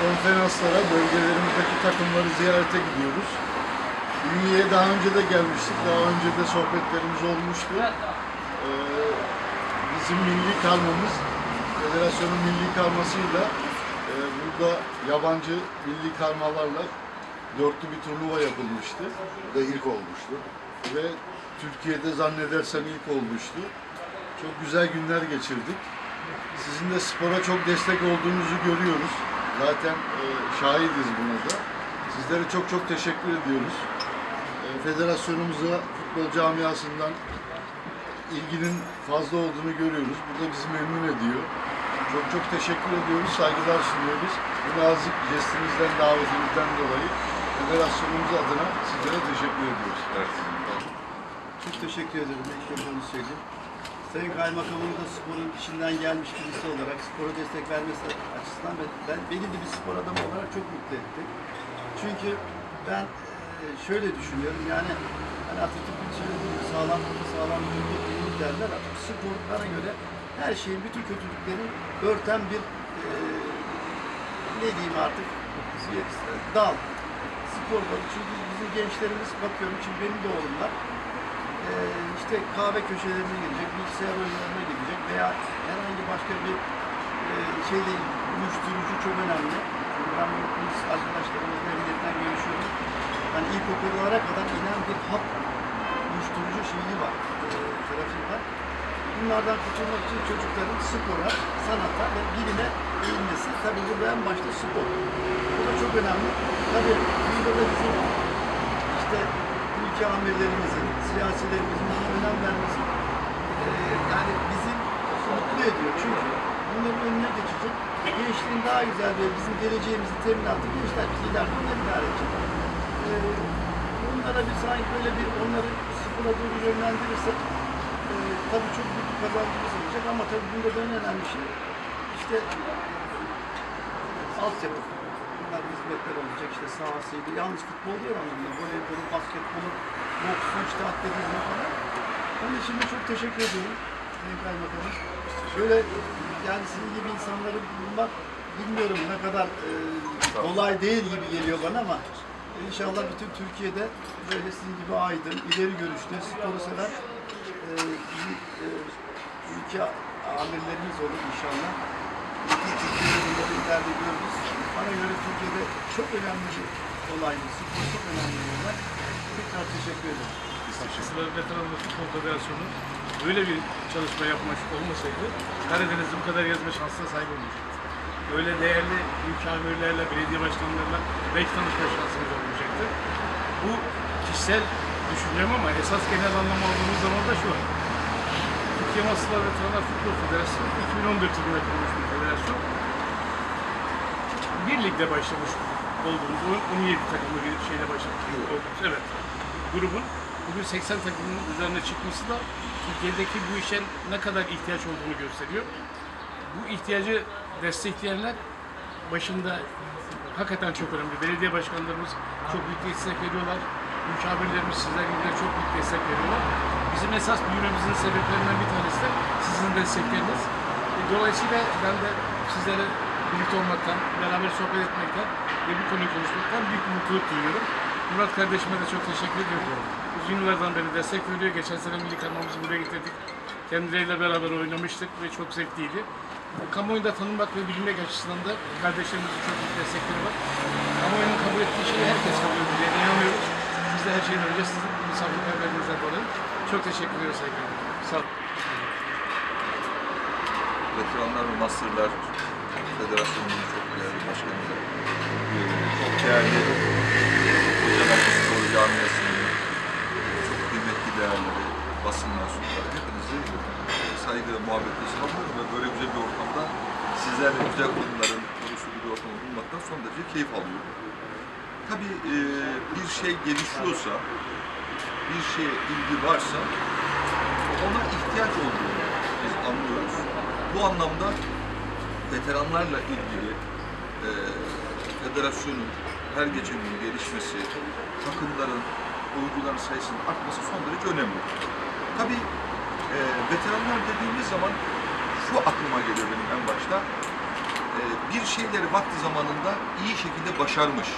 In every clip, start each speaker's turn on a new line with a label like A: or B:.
A: konferanslara, bölgelerimizdeki takımları ziyarete gidiyoruz. Ünye'ye daha önce de gelmiştik, daha önce de sohbetlerimiz olmuştu. Ee, bizim milli karmamız, federasyonun milli karmasıyla e, burada yabancı milli karmalarla dörtlü bir turnuva yapılmıştı. Bu da ilk olmuştu. Ve Türkiye'de zannedersem ilk olmuştu. Çok güzel günler geçirdik. Sizin de spora çok destek olduğunuzu görüyoruz. Zaten e, şahidiz buna da. Sizlere çok çok teşekkür ediyoruz. E, federasyonumuza, futbol camiasından ilginin fazla olduğunu görüyoruz. Bu da bizi memnun ediyor. Çok çok teşekkür ediyoruz, saygılar sunuyoruz. Bu nazik jestinizden, davetinizden dolayı federasyonumuz adına sizlere teşekkür ediyoruz.
B: Çok teşekkür ederim. İlk söyleyeyim. Sayın Kaymakamım da sporun içinden gelmiş birisi olarak spora destek vermesi açısından ben, ben beni de bir spor adamı olarak çok mutlu etti. Çünkü ben e, şöyle düşünüyorum yani hani Atatürk'ün söylediği gibi sağlam sağlam değil derler. Spor bana göre her şeyin bütün kötülüklerin örten bir e, ne diyeyim artık dal. Spor dalı. Çünkü bizim gençlerimiz bakıyorum çünkü benim de oğlum var. Ee, işte kahve köşelerine gidecek, bilgisayar oyunlarına gidecek veya herhangi başka bir e, şeyde uyuşturucu çok önemli. Çünkü ben bu polis arkadaşlarımızla milletten görüşüyorum. Hani ilkokullara kadar inen bir hap uyuşturucu şeyi var, e, var. Bunlardan kurtulmak için çocukların spora, sanata ve bilime eğilmesi. Tabii burada en başta spor. Bu da çok önemli. Tabii burada da bizim işte ülke amirlerimizin, siyasilerimizin buna önem vermesi e, yani bizi mutlu ediyor. Çünkü bunların önüne geçecek. Gençliğin daha güzel ve bizim geleceğimizin teminatı gençler bizi ileride onlar idare edecek. E, bunlara bir sanki böyle bir onları spora doğru yönlendirirsek e, tabii çok büyük bir kazancımız olacak ama tabii bunda da en önemli şey işte altyapı. Bunlar hizmetler olacak işte sahasıydı. Yalnız futbol değil anlamında. Voleybolu, basketbolu, boksu, işte atletizmi falan. Onun için de çok teşekkür ediyorum. Sayın Kaymakamım. Böyle yani sizin gibi insanları bulmak bilmiyorum ne kadar e, kolay değil gibi geliyor bana ama inşallah bütün Türkiye'de böyle sizin gibi aydın, ileri görüşlü, sporu seven e, bizim, e, ülke amirlerimiz olur inşallah. Türkiye'de ileride görürüz. Bana göre Türkiye'de çok önemli bir olay bu. Spor çok önemli teşekkür ederim.
C: Sıra Veteranlar Futbol Federasyonu böyle bir çalışma yapmış olmasaydı Karadeniz'de bu kadar yazma şansına sahip olmayacaktı. Böyle değerli ülke amirlerle, belediye başkanlarıyla belki tanışma şansımız olmayacaktı. Bu kişisel düşüncem ama esas genel anlamı aldığımız zaman da şu. Türkiye Masalar Veteranlar Futbol Federasyonu 2014 yılında kurulmuş bir federasyon. Bir ligde başlamış olduğumuz, 17 takımlı bir şeyle başlamış evet. Grubun bugün 80 takımın üzerine çıkması da Türkiye'deki bu işe ne kadar ihtiyaç olduğunu gösteriyor. Bu ihtiyacı destekleyenler başında hakikaten çok önemli. Belediye başkanlarımız çok büyük destek veriyorlar. Müşavirlerimiz sizler gibi de çok büyük destek veriyorlar. Bizim esas büyümemizin sebeplerinden bir tanesi de sizin destekleriniz. E, Dolayısıyla ben de sizlere birlikte olmaktan, beraber sohbet etmekten ve bu konuyu konuşmaktan büyük mutluluk duyuyorum. Murat kardeşime de çok teşekkür ediyorum. Uzun yıllardan beri destek veriyor. Geçen sene milli karmamızı buraya getirdik. Kendileriyle beraber oynamıştık ve çok zevkliydi. Kamuoyunda tanınmak ve bilinmek açısından da kardeşlerimizin çok büyük destekleri var. Kamuoyunun kabul ettiği şeyi herkes kabul edeceğine inanıyoruz. Biz de her şeyden önce sizin misafirperverinizden dolayı çok teşekkür ediyoruz sevgili. Sağ olun.
D: Veteranlar ve Masterlar Federasyonu'nun çok değerli başkanı da, e, çok değerli hocalar spor camiasının çok kıymetli değerleri, basın mensupları hepinizi saygı, muhabbetle selamlıyorum ve böyle güzel bir ortamda sizlerle güzel konuların konuştuğu bir ortamda bulunmaktan son derece keyif alıyorum. Tabii e, bir şey gelişiyorsa, bir şeye ilgi varsa ona ihtiyaç olduğunu biz anlıyoruz. Bu anlamda veteranlarla ilgili e, federasyonun her geçen gün gelişmesi, takımların, oyuncuların sayısının artması son derece önemli. Tabii e, veteranlar dediğimiz zaman şu aklıma geliyor benim en başta. E, bir şeyleri vakti zamanında iyi şekilde başarmış.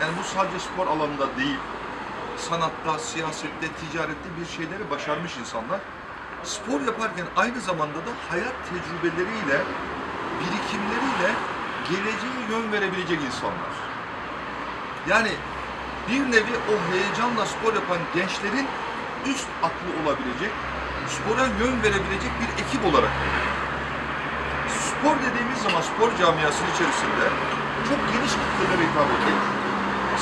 D: Yani bu sadece spor alanında değil, sanatta, siyasette, ticarette bir şeyleri başarmış insanlar. Spor yaparken aynı zamanda da hayat tecrübeleriyle, birikimleriyle geleceğe yön verebilecek insanlar. Yani bir nevi o heyecanla spor yapan gençlerin üst aklı olabilecek, spora yön verebilecek bir ekip olarak spor dediğimiz zaman spor camiasının içerisinde çok geniş kitlelere hitap ediyor.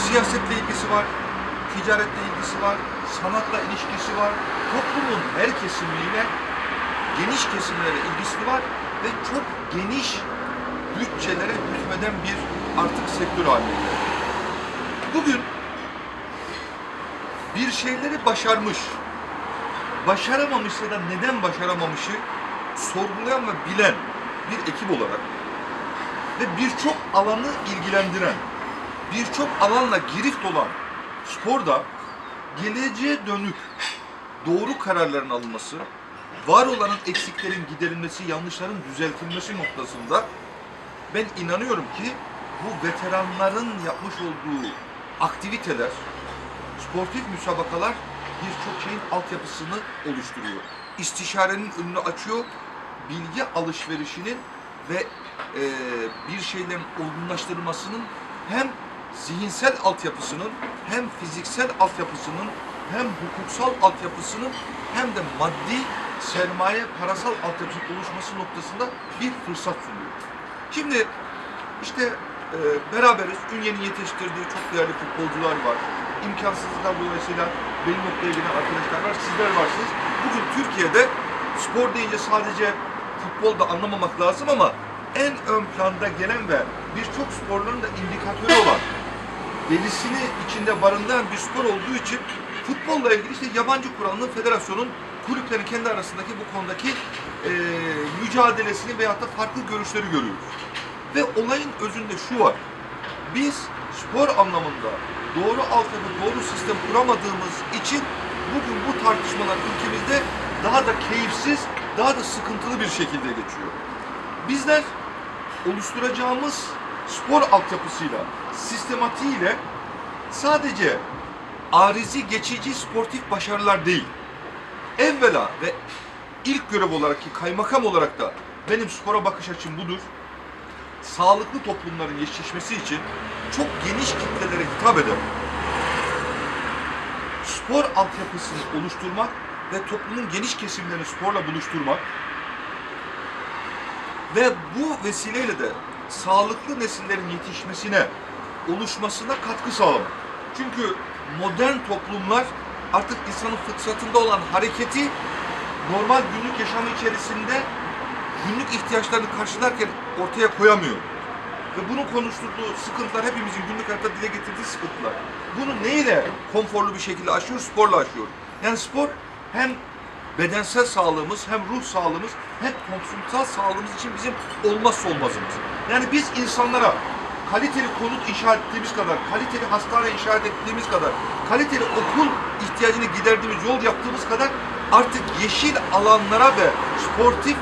D: Siyasetle ilgisi var, ticaretle ilgisi var, sanatla ilişkisi var. Toplumun her kesimiyle geniş kesimlere ilgisi var ve çok geniş bütçelere hükmeden bir artık sektör haline. Bugün bir şeyleri başarmış, başaramamışsa da neden başaramamışı sorgulayan ve bilen bir ekip olarak ve birçok alanı ilgilendiren, birçok alanla girift olan sporda geleceğe dönük doğru kararların alınması, var olan eksiklerin giderilmesi, yanlışların düzeltilmesi noktasında ben inanıyorum ki bu veteranların yapmış olduğu aktiviteler, sportif müsabakalar birçok şeyin altyapısını oluşturuyor. İstişarenin önünü açıyor, bilgi alışverişinin ve e, bir şeylerin olgunlaştırılmasının hem zihinsel altyapısının hem fiziksel altyapısının hem hukuksal altyapısının hem de maddi sermaye, parasal altyapısının oluşması noktasında bir fırsat sunuyor. Şimdi işte e, beraberiz. Ünye'nin yetiştirdiği çok değerli futbolcular var. İmkansızlıklar dolayısıyla benim noktaya gelen arkadaşlar var. Sizler varsınız. Bugün Türkiye'de spor deyince sadece futbolda anlamamak lazım ama en ön planda gelen ve birçok sporların da indikatörü olan verisini içinde barındıran bir spor olduğu için futbolla ilgili işte yabancı kuralının federasyonun kulüplerin kendi arasındaki bu konudaki e, mücadelesini veyahut da farklı görüşleri görüyoruz. Ve olayın özünde şu var. Biz spor anlamında doğru altyapı, doğru sistem kuramadığımız için bugün bu tartışmalar ülkemizde daha da keyifsiz, daha da sıkıntılı bir şekilde geçiyor. Bizler oluşturacağımız spor altyapısıyla, sistematiğiyle sadece arizi, geçici sportif başarılar değil, evvela ve ilk görev olarak ki kaymakam olarak da benim spora bakış açım budur. Sağlıklı toplumların yetişmesi için çok geniş kitlelere hitap eden spor altyapısını oluşturmak ve toplumun geniş kesimlerini sporla buluşturmak ve bu vesileyle de sağlıklı nesillerin yetişmesine, oluşmasına katkı sağlamak. Çünkü modern toplumlar artık insanın fıtratında olan hareketi normal günlük yaşamı içerisinde günlük ihtiyaçlarını karşılarken ortaya koyamıyor. Ve bunun konuşturduğu sıkıntılar hepimizin günlük hayatta dile getirdiği sıkıntılar. Bunu neyle konforlu bir şekilde aşıyor? Sporla aşıyor. Yani spor hem bedensel sağlığımız hem ruh sağlığımız hem toplumsal sağlığımız için bizim olmazsa olmazımız. Yani biz insanlara kaliteli konut inşa ettiğimiz kadar, kaliteli hastane inşa ettiğimiz kadar, kaliteli okul ihtiyacını giderdiğimiz yol yaptığımız kadar artık yeşil alanlara ve sportif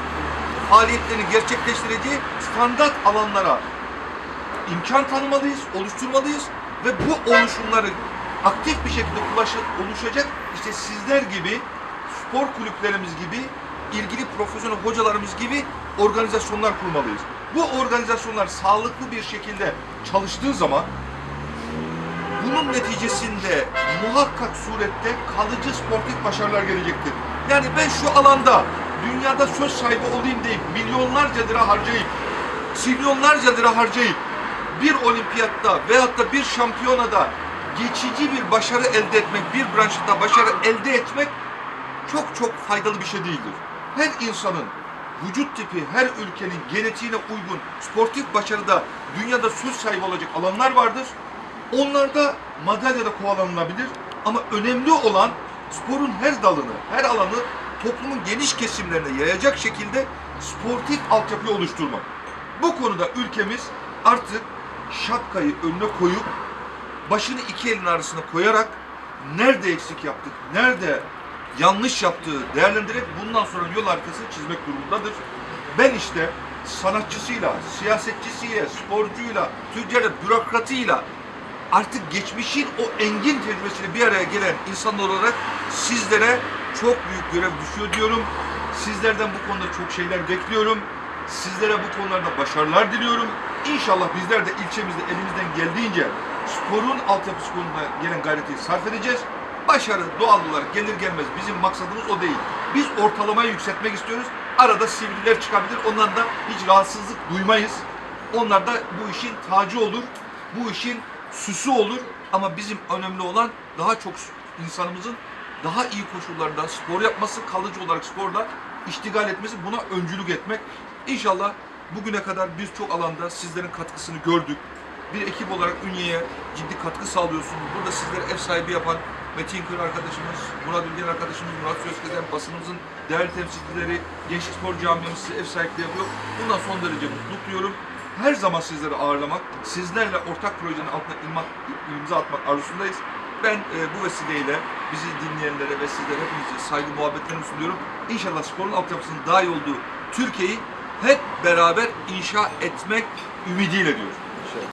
D: faaliyetlerini gerçekleştireceği standart alanlara imkan tanımalıyız, oluşturmalıyız ve bu oluşumları aktif bir şekilde oluşacak işte sizler gibi spor kulüplerimiz gibi ilgili profesyonel hocalarımız gibi organizasyonlar kurmalıyız. Bu organizasyonlar sağlıklı bir şekilde çalıştığı zaman bunun neticesinde muhakkak surette kalıcı sportif başarılar gelecektir. Yani ben şu alanda dünyada söz sahibi olayım deyip milyonlarca lira harcayıp trilyonlarca lira harcayıp bir olimpiyatta veyahut da bir şampiyonada geçici bir başarı elde etmek, bir branşta başarı elde etmek çok çok faydalı bir şey değildir. Her insanın vücut tipi, her ülkenin genetiğine uygun sportif başarıda dünyada söz sahibi olacak alanlar vardır. Onlarda madalya da kovalanılabilir ama önemli olan sporun her dalını, her alanı toplumun geniş kesimlerine yayacak şekilde sportif altyapıyı oluşturmak. Bu konuda ülkemiz artık şapkayı önüne koyup başını iki elin arasına koyarak nerede eksik yaptık, nerede yanlış yaptığı değerlendirerek bundan sonra yol haritası çizmek durumundadır. Ben işte sanatçısıyla, siyasetçisiyle, sporcuyla, tüccarla, bürokratıyla artık geçmişin o engin tecrübesiyle bir araya gelen insanlar olarak sizlere çok büyük görev düşüyor diyorum. Sizlerden bu konuda çok şeyler bekliyorum. Sizlere bu konularda başarılar diliyorum. İnşallah bizler de ilçemizde elimizden geldiğince sporun altyapısı konusunda gelen gayreti sarf edeceğiz. Başarı doğal olarak gelir gelmez bizim maksadımız o değil. Biz ortalamayı yükseltmek istiyoruz. Arada sivriler çıkabilir. Ondan da hiç rahatsızlık duymayız. Onlar da bu işin tacı olur. Bu işin süsü olur. Ama bizim önemli olan daha çok insanımızın daha iyi koşullarda spor yapması, kalıcı olarak sporla iştigal etmesi, buna öncülük etmek. İnşallah bugüne kadar birçok alanda sizlerin katkısını gördük. Bir ekip olarak Ünye'ye ciddi katkı sağlıyorsunuz. Burada sizlere ev sahibi yapan Metin Kır arkadaşımız, Murat Ülgen arkadaşımız, Murat Sözgezen, basınımızın değerli temsilcileri, Gençlik Spor Camiamız size ev sahipliği yapıyor. Bundan son derece mutluluk duyuyorum. Her zaman sizleri ağırlamak, sizlerle ortak projenin altına imza, imza atmak arzusundayız. Ben e, bu vesileyle bizi dinleyenlere ve sizlere hepinize saygı muhabbetlerimi sunuyorum. İnşallah sporun altyapısının daha iyi olduğu Türkiye'yi hep beraber inşa etmek ümidiyle diyoruz.